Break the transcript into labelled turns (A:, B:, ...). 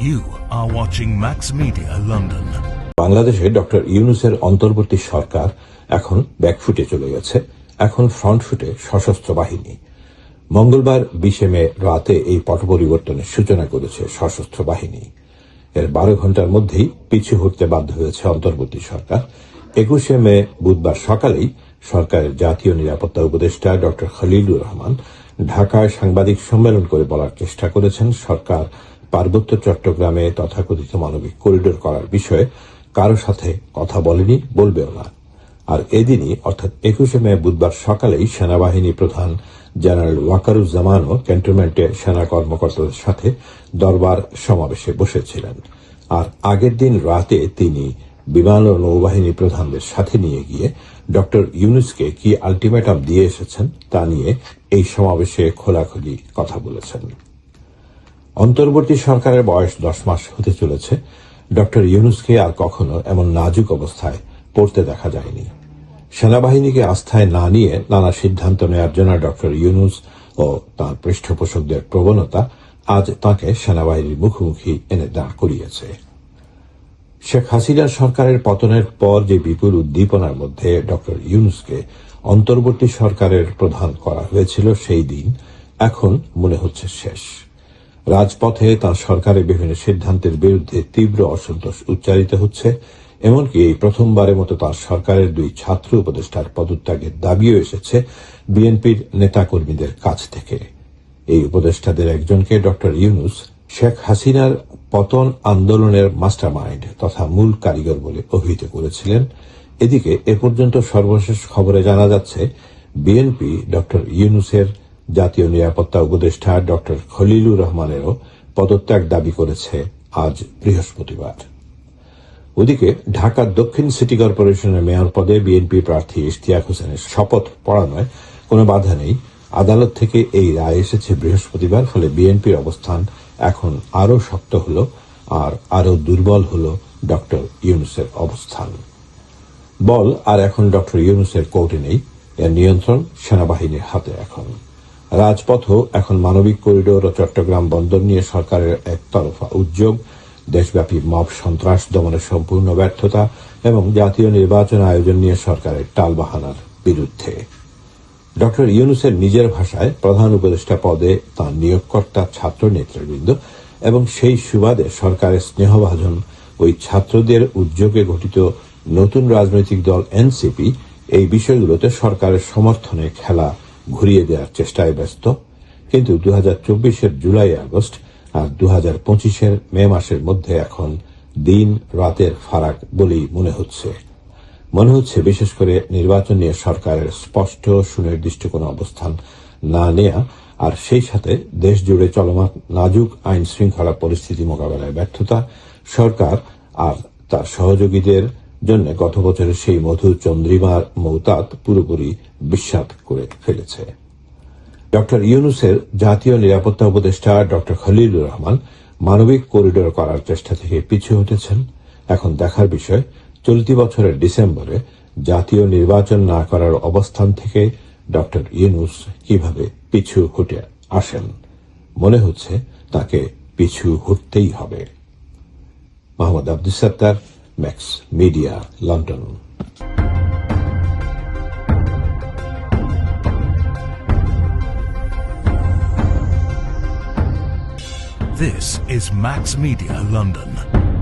A: You are watching Max Media, London.
B: বাংলাদেশে doctor ইউনুসের অন্তর্বর্তী সরকার এখন ব্যাকফুটে চলে গেছে। এখন ফ্রন্টফুটে সশস্ত্র বাহিনী। মঙ্গলবার বিশে মে রাতে এই পট পরিবর্তনের সূচনা করেছে সশস্ত্র বাহিনী। এর বারো ঘণ্টার মধ্যেই পিছু হটতে বাধ্য হয়েছে অন্তর্বর্তী সরকার। একুশে মে বুধবার সকালেই সরকারের জাতীয় নিরাপত্তা উপদেষ্টা ডক্টর খলিলুর রহমান ঢাকায় সাংবাদিক সম্মেলন করে বলার চেষ্টা করেছেন সরকার পার্বত্য চট্টগ্রামে তথাকথিত মানবিক করিডোর করার বিষয়ে কারও সাথে কথা বলেনি, বলবেও না। আর এদিনই, অর্থাৎ একুশে মে বুধবার সকালেই সেনাবাহিনী প্রধান জেনারেল ওয়াকারুজ্জামানও ক্যান্টনমেন্টে সেনা কর্মকর্তাদের সাথে দরবার সমাবেশে বসেছিলেন। আর আগের দিন রাতে তিনি বিমান ও নৌবাহিনী প্রধানদের সাথে নিয়ে গিয়ে ডক্টর ইউনুসকে কি আলটিমেটাম দিয়ে এসেছেন তা নিয়ে এই সমাবেশে খোলাখুলি কথা বলেছেন। অন্তর্বর্তী সরকারের বয়স দশ মাস হতে চলেছে। ডক্টর ইউনুসকে আর কখনো এমন নাজুক অবস্থায় পড়তে দেখা যায়নি। সেনাবাহিনীকে আস্থায় না নিয়ে নানা সিদ্ধান্ত নেওয়ার জন্য ডক্টর ইউনুস ও তাঁর পৃষ্ঠপোষকদের প্রবণতা আজ তাঁকে সেনাবাহিনীর মুখোমুখি এনে দাঁড় করিয়েছে। শেখ হাসিনার সরকারের পতনের পর যে বিপুল উদ্দীপনার মধ্যে ডক্টর ইউনুসকে অন্তর্বর্তী সরকারের প্রধান করা হয়েছিল, সেই দিন এখন মনে হচ্ছে শেষ। রাজপথে তার সরকারের বিভিন্ন সিদ্ধান্তের বিরুদ্ধে তীব্র অসন্তোষ উচ্চারিত হচ্ছে, এমনকি এই প্রথমবারের মতো তার সরকারের দুই ছাত্র উপদেষ্টার পদত্যাগের দাবিও এসেছে বিএনপির নেতাকর্মীদের কাছ থেকে। এই উপদেষ্টাদের একজনকে ডক্টর ইউনুস শেখ হাসিনার পতন আন্দোলনের মাস্টারমাইন্ড তথা মূল কারিগর বলে অভিহিত করেছিলেন। এদিকে এ পর্যন্ত সর্বশেষ খবরে জানা যাচ্ছে, বিএনপি ডক্টর ইউনুসের জাতীয় নিরাপত্তা উপদেষ্টা ডক্টর খলিলুর রহমানেরও পদত্যাগ দাবি করেছে আজ বৃহস্পতিবার। ওদিকে ঢাকার দক্ষিণ সিটি কর্পোরেশনের মেয়র পদে বিএনপি প্রার্থী ইশতিয়াক হোসেনের শপথ পড়ানোয় কোনো বাধা নেই। আদালত থেকে এই রায় এসেছে বৃহস্পতিবার, ফলে বিএনপির অবস্থান এখন আরও শক্ত হল আর আরও দুর্বল হল ডক্টর ইউনুসের অবস্থান। বল, আর এখন ডক্টর ইউনুসের কোর্টে নেই। এর নিয়ন্ত্রণ সেনাবাহিনীর হাতে এখন। রাজপথও এখন মানবিক করিডোর ও চট্টগ্রাম বন্দর নিয়ে সরকারের একতরফা উদ্যোগ, দেশব্যাপী মব সন্ত্রাস দমনের সম্পূর্ণ ব্যর্থতা এবং জাতীয় নির্বাচন আয়োজন নিয়ে সরকারের টালবাহানার বিরুদ্ধে। ডক্টর ইউনুসের নিজের ভাষায় প্রধান উপদেষ্টা পদে তাঁর নিয়োগকর্তা ছাত্র নেতৃবৃন্দ এবং সেই সুবাদে সরকারের স্নেহভাজন ওই ছাত্রদের উদ্যোগে গঠিত নতুন রাজনৈতিক দল এনসিপি এই বিষয়গুলোতে সরকারের সমর্থনে খেলা ঘুরিয়ে দেওয়ার চেষ্টায় ব্যস্ত। কিন্তু দু হাজার চব্বিশের জুলাই আগস্ট আর দু হাজার পঁচিশের মে মাসের মধ্যে এখন দিন রাতের ফারাক বলেই মনে হচ্ছে। মনে হচ্ছে বিশেষ করে নির্বাচন নিয়ে সরকারের স্পষ্ট সুনির্দিষ্ট কোনো অবস্থান না নেয়া আর সেই সাথে দেশ জুড়ে চলমান নাজুক আইন শৃঙ্খলা পরিস্থিতি মোকাবেলায় ব্যর্থতা, সরকার আর তার সহযোগীদের জন্য গত বছরের সেই মধুর চন্দ্রিমার মৌতাত পুরোপুরি বিস্বাদ করে ফেলেছে। ডক্টর ইউনুসের জাতীয় নিরাপত্তা উপদেষ্টা ডক্টর খলিলুর রহমান মানবিক করিডোর করার চেষ্টা থেকে পিছু হটেছেন। এখন দেখার বিষয়, চলতি বছরের ডিসেম্বরে জাতীয় নির্বাচন না করার অবস্থান থেকে ডক্টর ইউনুস কীভাবে পিছু হটে আসেন, মনে হচ্ছে তাকে পিছু হটতেই হবে। মোহাম্মদ আব্দুল সত্তার Max Media, London.
A: This is Max Media London.